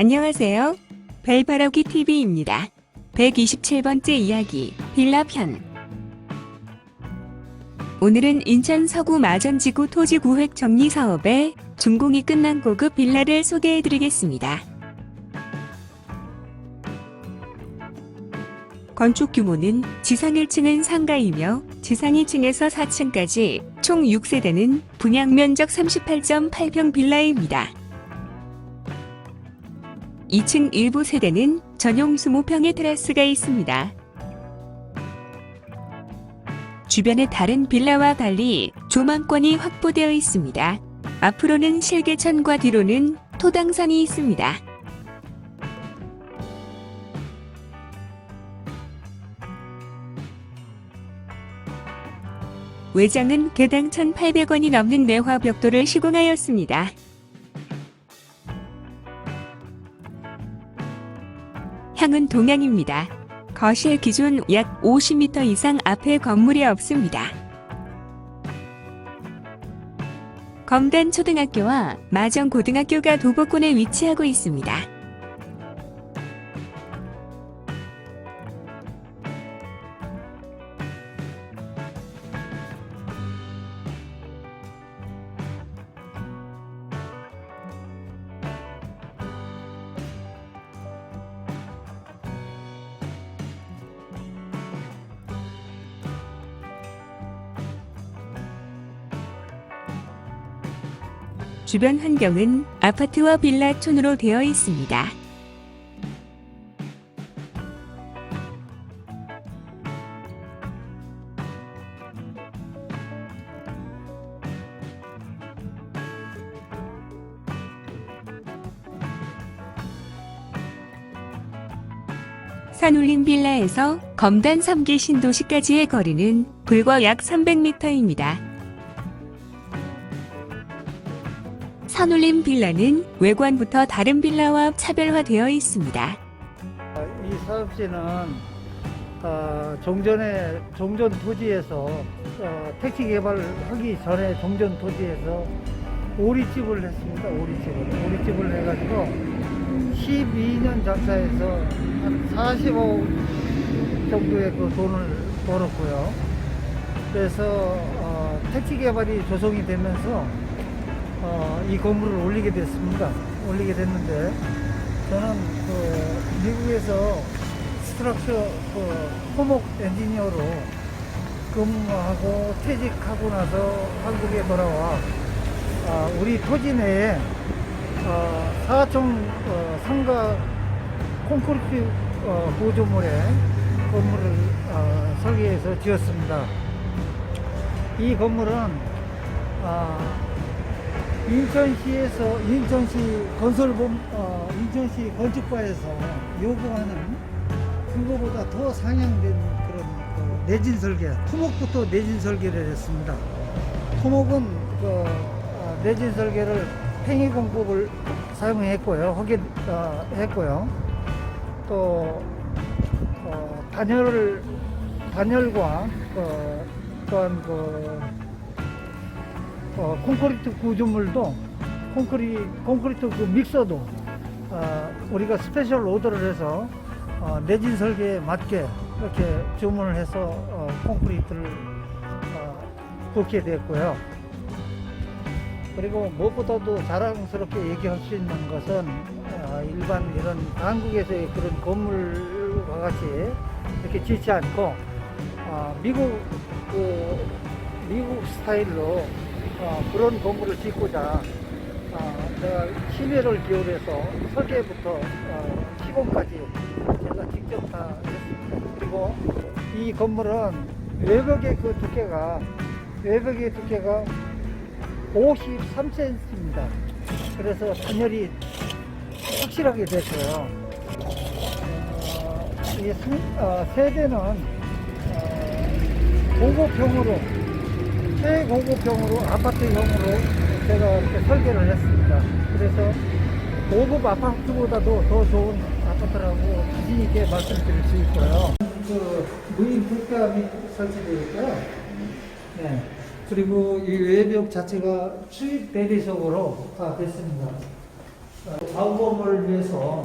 안녕하세요. 벨바라기 TV입니다. 127번째 이야기, 빌라 편. 오늘은 인천 서구 마전지구 토지 구획 정리 사업에 준공이 끝난 고급 빌라를 소개해 드리겠습니다. 건축 규모는 지상 1층은 상가이며 지상 2층에서 4층까지 총 6세대는 분양 면적 38.8평 빌라입니다. 2층 일부 세대는 전용 20평의 테라스가 있습니다. 주변의 다른 빌라와 달리 조망권이 확보되어 있습니다. 앞으로는 실개천과 뒤로는 토당산이 있습니다. 외장은 개당 1,800원이 넘는 내화 벽돌을 시공하였습니다. 향은 동향입니다. 거실 기준 약 50m 이상 앞에 건물이 없습니다. 검단 초등학교와 마정 고등학교가 도보권에 위치하고 있습니다. 주변 환경은 아파트와 빌라촌으로 되어 있습니다. 산울림 빌라에서 검단 3기 신도시까지의 거리는 불과 약 300m입니다. 산울림 빌라는 외관부터 다른 빌라와 차별화되어 있습니다. 이 사업지는 어, 종전에 종전 토지에서 어, 택지 개발하기 전에 종전 토지에서 오리집을 했습니다. 오리집을 오리집을 해가지고 12년 장사해서 한 45억 정도의 그 돈을 벌었고요. 그래서 어, 택지 개발이 조성이 되면서 어, 이 건물을 올리게 됐습니다. 올리게 됐는데 저는 그 미국에서 스트럭처 그 토목 엔지니어로 근무하고 퇴직하고 나서 한국에 돌아와 아, 우리 토지 내에 어, 사총 어, 상가 콘크리트 어, 보조물에 건물을 어, 설계해서 지었습니다. 이 건물은 아, 인천시에서 인천시 건설본 어, 인천시 건축과에서 요구하는 그거보다 더 상향된 그런 그 내진 설계 토목부터 내진 설계를 했습니다. 토목은 그 어, 내진 설계를 팽이공법을 사용했고요, 하게 어, 했고요. 또 어, 단열을 단열과 어, 또한 그 어, 콘크리트 구조물도 콘크리, 콘크리트 그 믹서도 어, 우리가 스페셜 오더를 해서 어, 내진 설계에 맞게 이렇게 주문을 해서 어, 콘크리트를 어, 붓게 됐고요. 그리고 무엇보다도 자랑스럽게 얘기할 수 있는 것은 어, 일반 이런 한국에서의 그런 건물과 같이 이렇게 짓지 않고 어, 미국 그 미국 스타일로 어, 그런 건물을 짓고자 어, 제가 심혈을 기울여서 설계부터 어, 시공까지 제가 직접 다 했습니다. 그리고 이 건물은 외벽의 그 두께가 외벽의 두께가 53cm입니다. 그래서 단열이 확실하게 됐어요. 어, 이 상- 어, 세대는 어, 고급형으로 최고급형으로 아파트형으로 제가 이렇게 설계를 했습니다. 그래서 고급 아파트보다도 더 좋은 아파트라고 자신 있게 말씀드릴 수 있고요. 그 무인 불감이 설치되어 있고요. 네. 그리고 이 외벽 자체가 수입 대리석으로 다 됐습니다. 방범을 위해서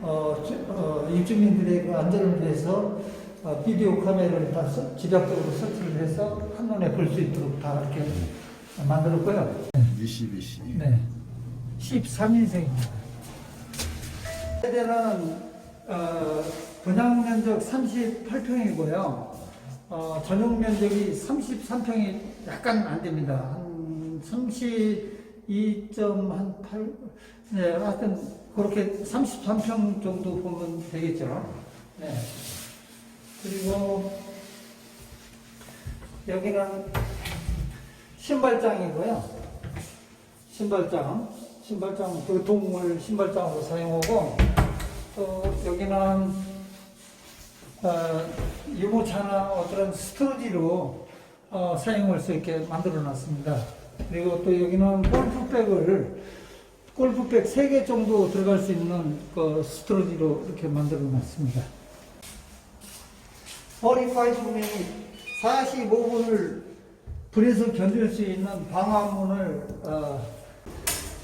어, 주- 어, 입주민들의 그 안전을 위해서 어, 비디오 카메라를 다 서- 집약적으로 설치를 해서 한눈에 볼 수 있도록 다 이렇게 만들었고요. 미시비시. 네. 13인승입니다. 세대는 어, 분양 면적 38평이고요. 어, 전용 면적이 33평이 약간 안 됩니다. 한 32.8, 네, 하여튼 그렇게 33평 정도 보면 되겠죠. 네. 그리고 여기는 신발장이고요. 신발장, 신발장, 그 동물 신발장으로 사용하고, 또 여기는, 어, 유모차나 어떤 스토리지로 어, 사용할 수 있게 만들어 놨습니다. 그리고 또 여기는 골프백을, 골프백 3개 정도 들어갈 수 있는 그 스토리지로 이렇게 만들어 놨습니다. 허리파이브이 45분을 불에서 견딜 수 있는 방화문을 어,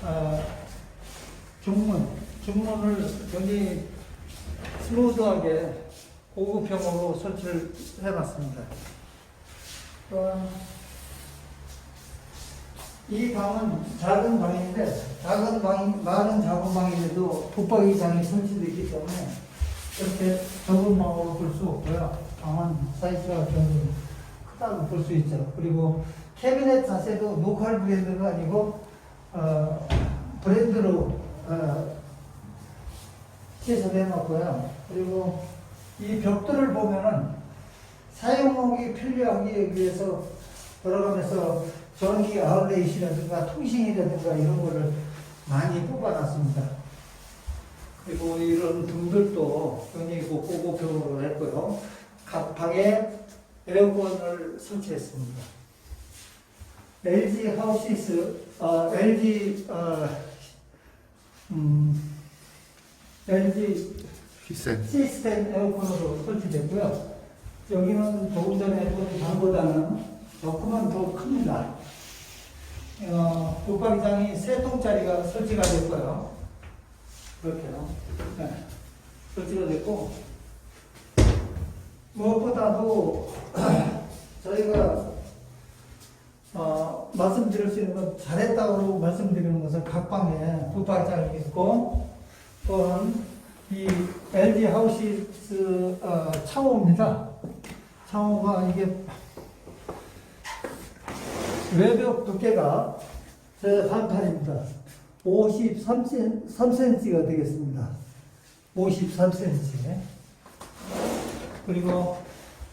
어, 중문, 중문을 굉장히 스무드하게 고급형으로 설치를 해놨습니다. 어, 이 방은 작은 방인데 작은 방이 많은 작은 방인데도 붙박이장이 설치되어 있기 때문에 이렇게 좁은 방으로 볼수 없고요. 방은 사이즈가 굉장히 크다고 볼 수 있죠. 그리고 캐비넷 자체도 로컬 브랜드가 아니고 어, 브랜드로 어, 시설해 놨고요. 그리고 이 벽들을 보면은 사용하기 편리하기 위해서 돌아가면서 전기 아울렛이라든가 통신이라든가 이런 거를 많이 뽑아놨습니다. 그리고 이런 등들도 굉장히 고- 고급형으로 했고요. 각 방에 에어컨을 설치했습니다. LG 하우시스, 어, LG, 어, 음, LG 희생. 시스템 에어컨으로 설치됐고요. 여기는 조금 전에 본 방보다는 조금은 더 큽니다. 어, 붙박이장이 세 통짜리가 설치가 됐고요. 그렇게요. 네. 설치가 됐고, 무엇보다도 저희가 어, 말씀드릴 수 있는 건 잘했다고 말씀드리는 것은 각 방에 붙박이장이 있고, 또한 이 LG 하우시스 어, 창호입니다. 창호가 이게 외벽 두께가 제 한판입니다. 53cm, 3cm가 되겠습니다. 53cm. 그리고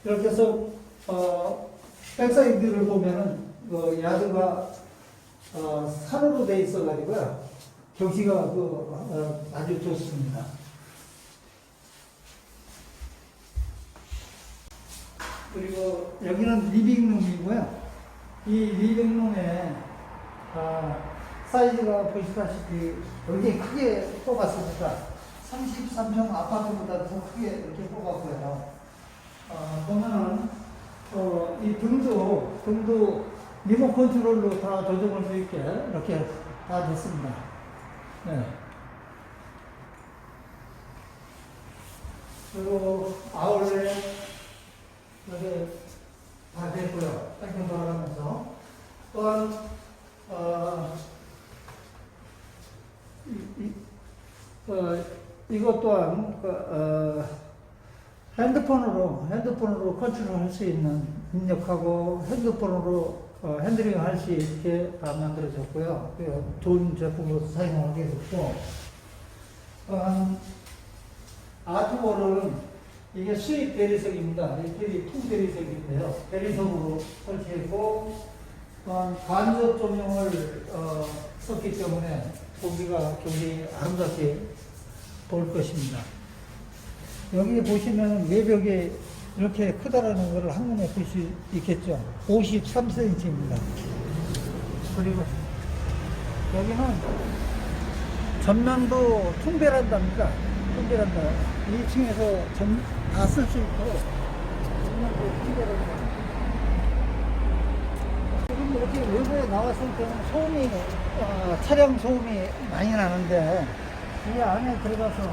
이렇게 해서 어, 백사이드를 보면은 그 야드가 어, 산으로 돼 있어 가지고요. 경치가 그, 어, 아주 좋습니다. 그리고 여기는 리빙룸이고요. 이 리빙룸에 아, 사이즈가 보시다시피 굉장히 크게 뽑았습니다. 33평 아파트보다 더 크게 이렇게 뽑았고요. 어, 보면은 어, 이 등도 등도 리모 컨트롤로 다 조정할 수 있게 이렇게 다 됐습니다. 네. 그리고 아울렛 여기 다 됐고요. 뺑뺑 돌아가면서 또한 어, 이, 이, 어, 이것 또한 그, 어, 핸드폰으로 컨트롤할 수 있는 입력하고 핸드폰으로 어, 핸들링 할 수 있게 다 만들어졌고요. 그 좋은 제품으로 사용하게 됐고 또한 아트월은 이게 수입 대리석입니다. 이 대리 통 대리석인데요. 대리석으로 설치했고 또한 간접 조명을 어, 썼기 때문에 보기가 굉장히 아름답게 볼 것입니다. 여기 보시면 외벽에 이렇게 크다라는 것을 한눈에 볼 수 있겠죠. 53cm입니다. 그리고 여기는 전면도 통베란다입니다. 통베란다. 2층에서 전, 다 쓸 수 있고, 전면도 통베란다. 조금 이렇게 외부에 나왔을 때는 소음이, 어, 차량 소음이 많이 나는데, 이 안에 들어가서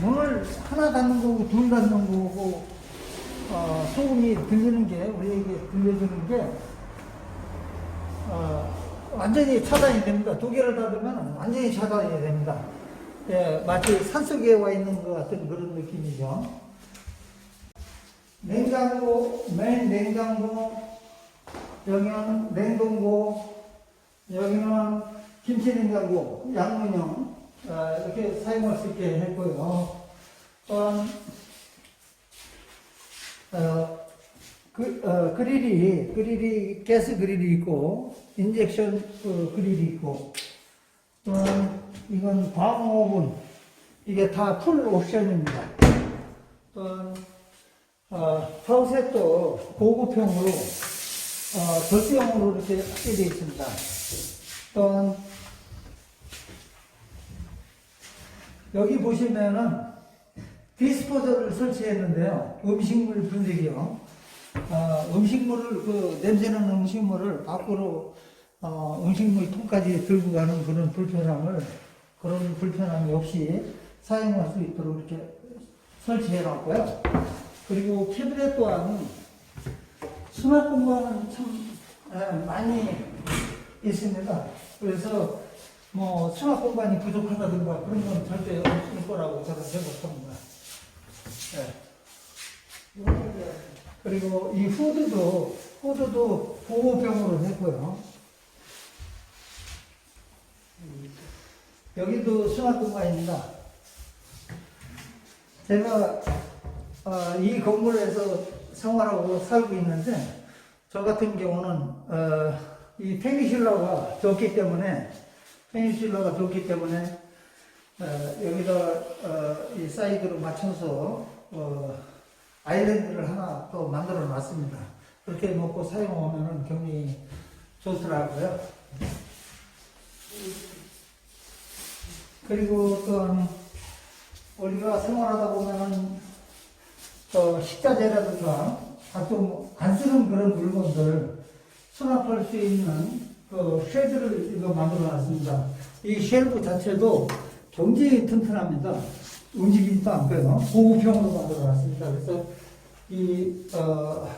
문을 하나 닫는 거고, 둘 닫는 거고, 어, 소음이 들리는 게, 우리에게 들려주는 게, 어, 완전히 차단이 됩니다. 두 개를 닫으면 완전히 차단이 됩니다. 예, 마치 산속에 와 있는 것 같은 그런 느낌이죠. 냉장고, 맨 냉장고, 여기는 냉동고, 여기는 김치 냉장고, 양문형, 어, 이렇게 사용할 수 있게 했고요. 또한, 어, 그, 어, 그릴이, 그릴이, 가스 그릴이 있고, 인젝션 어, 그릴이 있고, 또한, 이건 방어 오븐, 이게 다 풀 옵션입니다. 또한, 어, 파우셋도 고급형으로, 어, 절대형으로 이렇게 되어 있습니다. 또한, 여기 보시면은 디스포저를 설치했는데요. 음식물 분쇄기요. 어, 음식물을, 그, 냄새나는 음식물을 밖으로, 어, 음식물 통까지 들고 가는 그런 불편함을, 그런 불편함이 없이 사용할 수 있도록 이렇게 설치해 놨고요. 그리고 캐비넷 또한 수납 공간은 참 에, 많이 있습니다. 그래서 뭐 수납 공간이 부족하다든가 그런 건 절대 없을 거라고 저는 생각합니다. 네. 그리고 이 후드도 후드도 보호병으로 했고요. 여기도 수납 공간입니다. 제가 어, 이 건물에서 생활하고 살고 있는데 저 같은 경우는 어, 이 페니슐라가 좋기 때문에 페니슐라가 좋기 때문에 어, 여기다 어, 이 사이드로 맞춰서 어, 아일랜드를 하나 또 만들어 놨습니다. 그렇게 먹고 사용하면 굉장히 좋더라고요. 그리고 또 우리가 생활하다 보면은 어, 식자재라든가 각종 안 쓰는 그런 물건들 수납할 수 있는 그 쉘드를 이거 만들어 놨습니다. 이 쉘브 자체도 굉장히 튼튼합니다. 움직이지도 않고요. 고급형으로 만들어 놨습니다. 그래서 이, 어,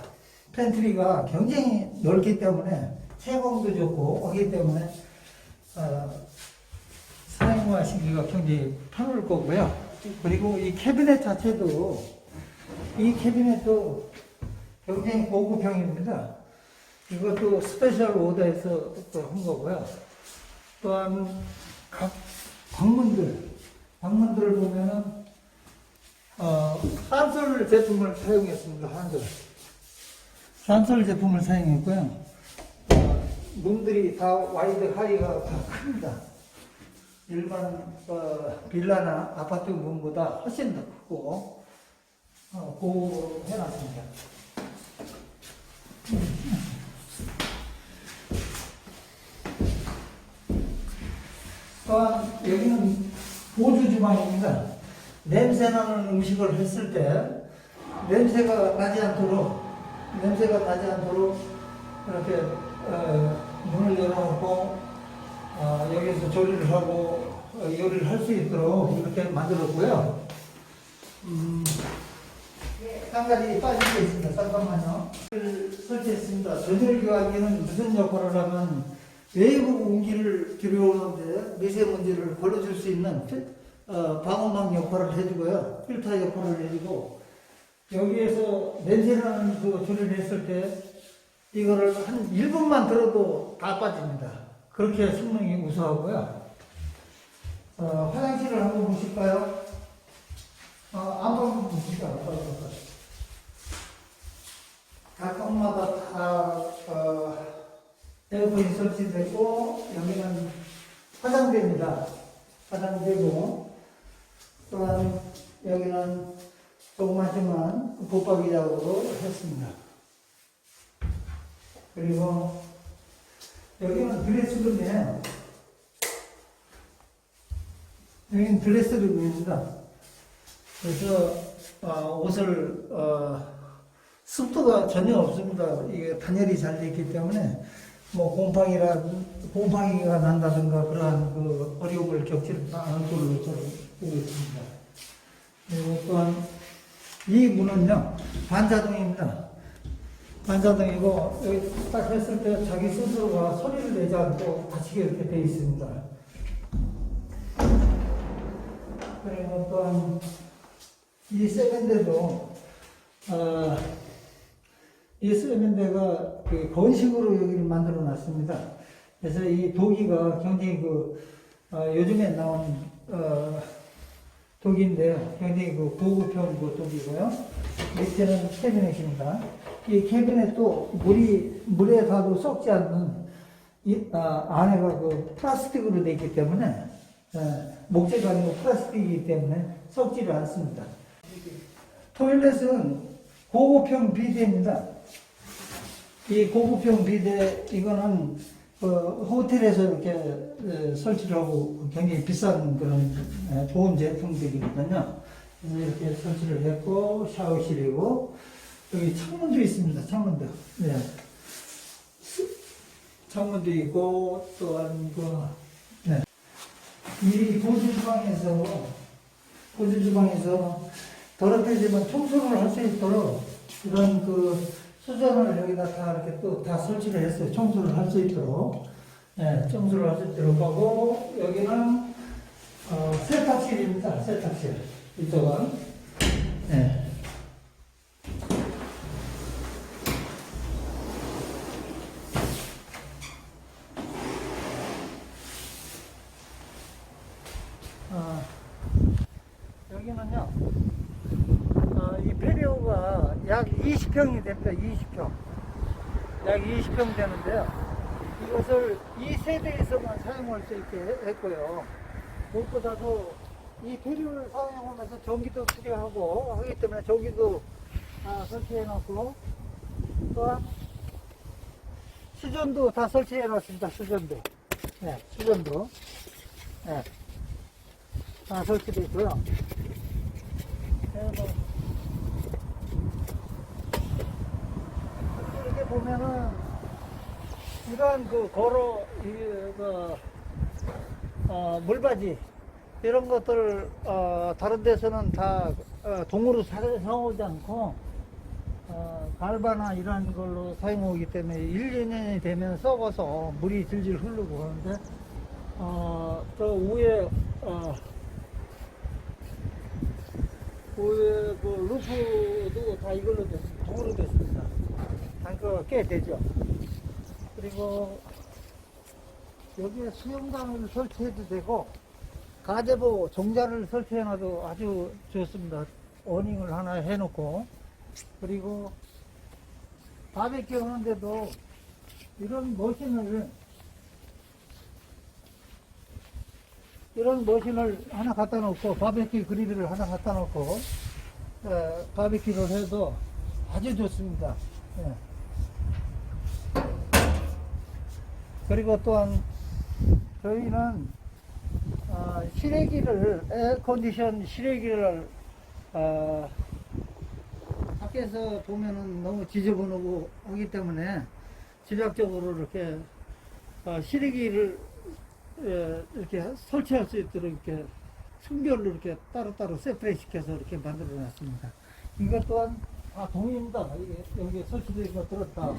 팬트리가 굉장히 넓기 때문에 채광도 좋고 하기 때문에 어, 사용하시기가 굉장히 편할 거고요. 그리고 이 캐비넷 자체도 이 캐비넷도 굉장히 고급형입니다. 이것도 스페셜 오더에서 또 한 거고요. 또한 각 방문들, 방문들을 보면은 어, 한솔 제품을 사용했습니다. 한솔. 한솔 제품을 사용했고요. 어, 문들이 다 와이드 하이가 다 큽니다. 일반 어, 빌라나 아파트 문보다 훨씬 더 크고 어, 고급으로 해놨습니다. 또한 여기는 보조 주방입니다. 냄새나는 음식을 했을 때 냄새가 나지 않도록 냄새가 나지 않도록 이렇게 어, 문을 열어놓고 어, 여기서 조리를 하고 어, 요리를 할 수 있도록 이렇게 만들었고요. 음, 한 가지 빠진 게 있습니다. 잠깐만요. 을 설치했습니다. 전열 교환기는 무슨 역할을 하면 외부 공기를 들여오는데 미세먼지를 걸러줄 수 있는 필- 어, 방어막 역할을 해주고요. 필터 역할을 해주고 여기에서 냄새나는 그 조리를 했을 때 이거를 한 1분만 들어도 다 빠집니다. 그렇게 성능이 우수하고요. 어, 화장실을 한번 보실까요? 어, 한번 보실까요? 각 방마다 다 어, 에어컨이 설치되고 여기는 화장대입니다. 화장대고 또한 여기는 조그마지만 붙박이장으로 했습니다. 그리고 여기는 드레스룸이에요. 여기는 드레스룸입니다. 그래서 어, 옷을 어, 습도가 전혀 없습니다. 이게 단열이 잘 되어 있기 때문에 뭐 곰팡이라 곰팡이가 난다든가 그러한 그 어려움을 겪지 않은 걸로 저는 보고 있습니다. 그리고 또한 이 문은요 반자동입니다. 반자동이고 여기 딱 했을 때 자기 스스로가 소리를 내지 않고 닫히게 이렇게 되어 있습니다. 그리고 또한 이 세면대도 어, 이 세면대가 그 건식으로 여기를 만들어 놨습니다. 그래서 이 도기가 굉장히 그 어, 요즘에 나온 어, 독인데요. 굉장히 그 고급형 그 독이고요. 밑에는 캐비넷입니다. 이 캐비넷도 물이, 물에 닿아도 썩지 않는, 이, 아, 안에가 그 플라스틱으로 되어 있기 때문에, 예, 목재가 아니고 플라스틱이기 때문에 썩지를 않습니다. 토일렛은 고급형 비데입니다. 이 고급형 비데, 이거는 그 호텔에서 이렇게 에, 설치를 하고 굉장히 비싼 그런 에, 좋은 제품들이거든요. 그래서 이렇게 설치를 했고 샤워실이고 여기 창문도 있습니다. 창문도. 네. 창문도 있고 또한 그 네. 이 보조 주방에서 보조 주방에서 더럽혀지면 청소를 할 수 있도록 이런 그 수전을 여기다 다 이렇게 또 다 설치를 했어요. 청소를 할 수 있도록. 네, 청소를 할 수 있도록 하고, 여기는, 어, 세탁실입니다. 세탁실. 이쪽은. 네. 어, 여기는요, 어, 이 페리오가 약 20평이 됩니다. 20평. 약 20평 되는데요. 이것을 이 세대에서만 사용할 수 있게 했고요. 무엇보다도 이 페리오를 사용하면서 전기도 수리하고 하기 때문에 전기도 아, 설치해 놓고 또한 수전도 다 설치해 놨습니다. 수전도. 네, 수전도. 네. 다 설치되어 있고요 이렇게 보면은 이러한 그 거로 이그 어, 물바지 이런 것들 어, 다른 데서는 다 어, 동으로 사- 사오지 않고 어, 갈바나 이런 걸로 사용하기 때문에 1, 2년이 되면 썩어서 물이 질질 흐르고 하는데 어, 저 위에 어, 위에 그 루프도 다 이걸로 됐습니다. 동으로 됐습니다. 단가가 꽤 되죠. 그리고 여기에 수영장을 설치해도 되고 가제보 종자를 설치해놔도 아주 좋습니다. 어닝을 하나 해놓고 그리고 바베큐 하는데도 이런 머신을 이런 머신을 하나 갖다 놓고 바베큐 그릴을 하나 갖다 놓고 어, 바베큐를 해도 아주 좋습니다. 예. 그리고 또한 저희는 어, 실외기를 에어컨디션 실외기를 어, 밖에서 보면은 너무 지저분하고 하기 때문에 집약적으로 이렇게 어, 실외기를 예, 이렇게 설치할 수 있도록 이렇게 층별로 이렇게 따로따로 세프레 시켜서 이렇게 만들어 놨습니다. 이것 또한 다 동입니다. 이게 여기 설치된 것들은 다.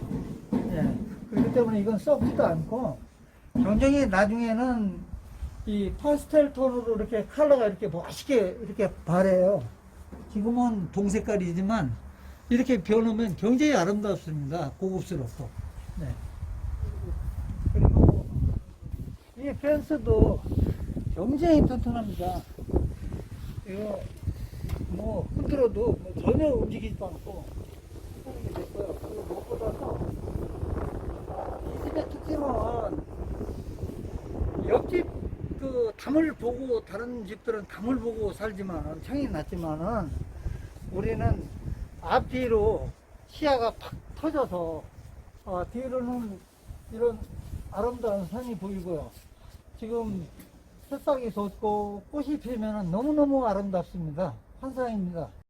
예. 그렇기 때문에 이건 썩지도 않고 굉장히 나중에는 이 파스텔 톤으로 이렇게 컬러가 이렇게 멋있게 이렇게 바래요. 지금은 동색깔이지만 이렇게 변하면 굉장히 아름답습니다. 고급스럽고. 네. 그리고 이 펜스도 굉장히 튼튼합니다. 이거 뭐 흔들어도 뭐 전혀 움직이지도 않고 하는 게 됐고요. 그리고 무엇보다도 이 집의 특징은 옆집 그 담을 보고 다른 집들은 담을 보고 살지만 창이 낮지만은 우리는 앞뒤로 시야가 팍 터져서 어, 뒤로는 이런 아름다운 산이 보이고요. 지금 새싹이 돋고 꽃이 피면 너무너무 아름답습니다. 환상입니다.